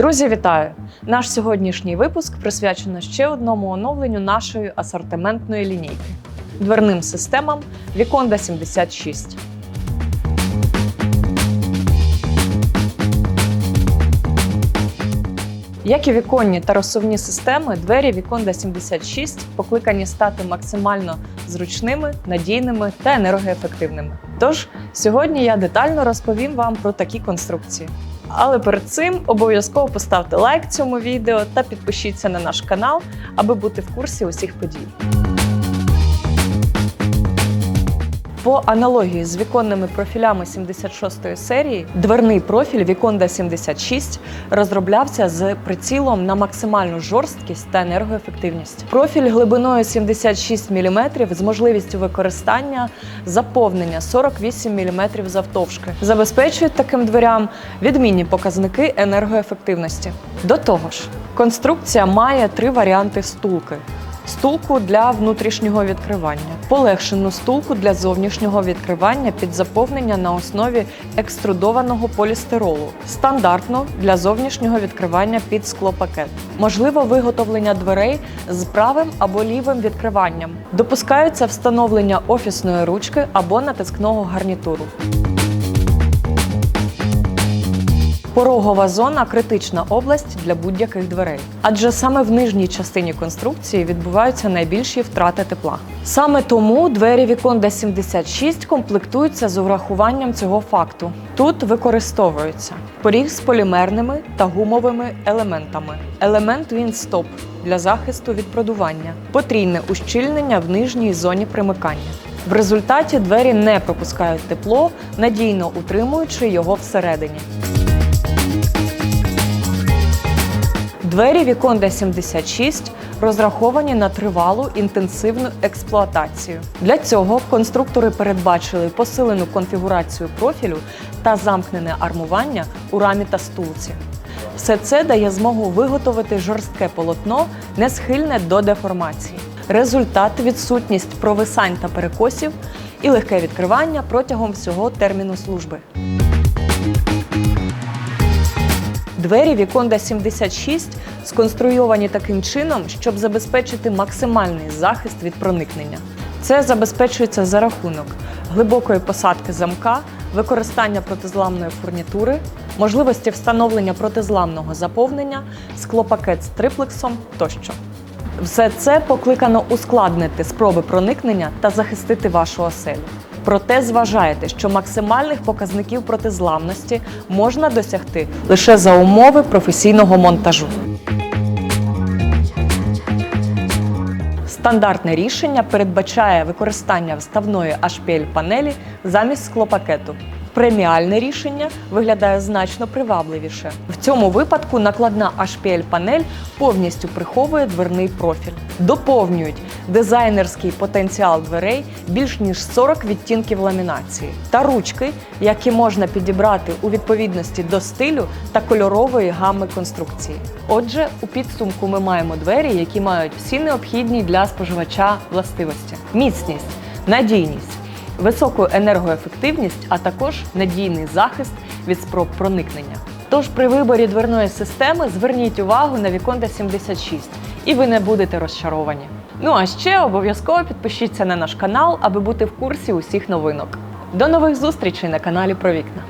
Друзі, вітаю! Наш сьогоднішній випуск присвячено ще одному оновленню нашої асортиментної лінійки дверним системам Віконда 76. Як і віконні та розсувні системи, двері Віконда 76 покликані стати максимально зручними, надійними та енергоефективними. Тож сьогодні я детально розповім вам про такі конструкції. Але перед цим обов'язково поставте лайк цьому відео та підпишіться на наш канал, аби бути в курсі усіх подій. По аналогії з віконними профілями 76-ї серії, дверний профіль Віконда 76 розроблявся з прицілом на максимальну жорсткість та енергоефективність. Профіль глибиною 76 мм з можливістю використання заповнення 48 мм завтовшки забезпечують таким дверям відмінні показники енергоефективності. До того ж, конструкція має три варіанти стулки стулку для внутрішнього відкривання, полегшену стулку для зовнішнього відкривання під заповнення на основі екструдованого полістиролу, стандартну для зовнішнього відкривання під склопакет. Можливо виготовлення дверей з правим або лівим відкриванням. Допускається встановлення офісної ручки або натискного гарнітуру. Порогова зона критична область для будь-яких дверей, адже саме в нижній частині конструкції відбуваються найбільші втрати тепла. Саме тому двері Віконда 76 комплектуються з урахуванням цього факту. Тут використовується поріг з полімерними та гумовими елементами, елемент Windstop для захисту від продування, потрійне ущільнення в нижній зоні примикання. В результаті двері не пропускають тепло, надійно утримуючи його всередині. Двері Віконда 76 розраховані на тривалу інтенсивну експлуатацію. Для цього конструктори передбачили посилену конфігурацію профілю та замкнене армування у рамі та стулці. Все це дає змогу виготовити жорстке полотно, не схильне до деформації. Результат відсутність провисань та перекосів і легке відкривання протягом всього терміну служби. Двері Віконда 76 сконструйовані таким чином, щоб забезпечити максимальний захист від проникнення. Це забезпечується за рахунок глибокої посадки замка, використання протизламної фурнітури, можливості встановлення протизламного заповнення, склопакет з триплексом тощо. Все це покликано ускладнити спроби проникнення та захистити вашу оселю. Проте зважайте, що максимальних показників протизламності можна досягти лише за умови професійного монтажу. Стандартне рішення передбачає використання вставної HPL-панелі замість склопакету. Преміальне рішення виглядає значно привабливіше. В цьому випадку накладна HPL-панель повністю приховує дверний профіль. Доповнюють дизайнерський потенціал дверей більш ніж 40 відтінків ламінації та ручки, які можна підібрати у відповідності до стилю та кольорової гами конструкції. Отже, у підсумку ми маємо двері, які мають всі необхідні для споживача властивості: міцність, надійність високу енергоефективність, а також надійний захист від спроб проникнення. Тож при виборі дверної системи зверніть увагу на Віконда 76 і ви не будете розчаровані. Ну а ще обов'язково підпишіться на наш канал, аби бути в курсі усіх новинок. До нових зустрічей на каналі про вікна.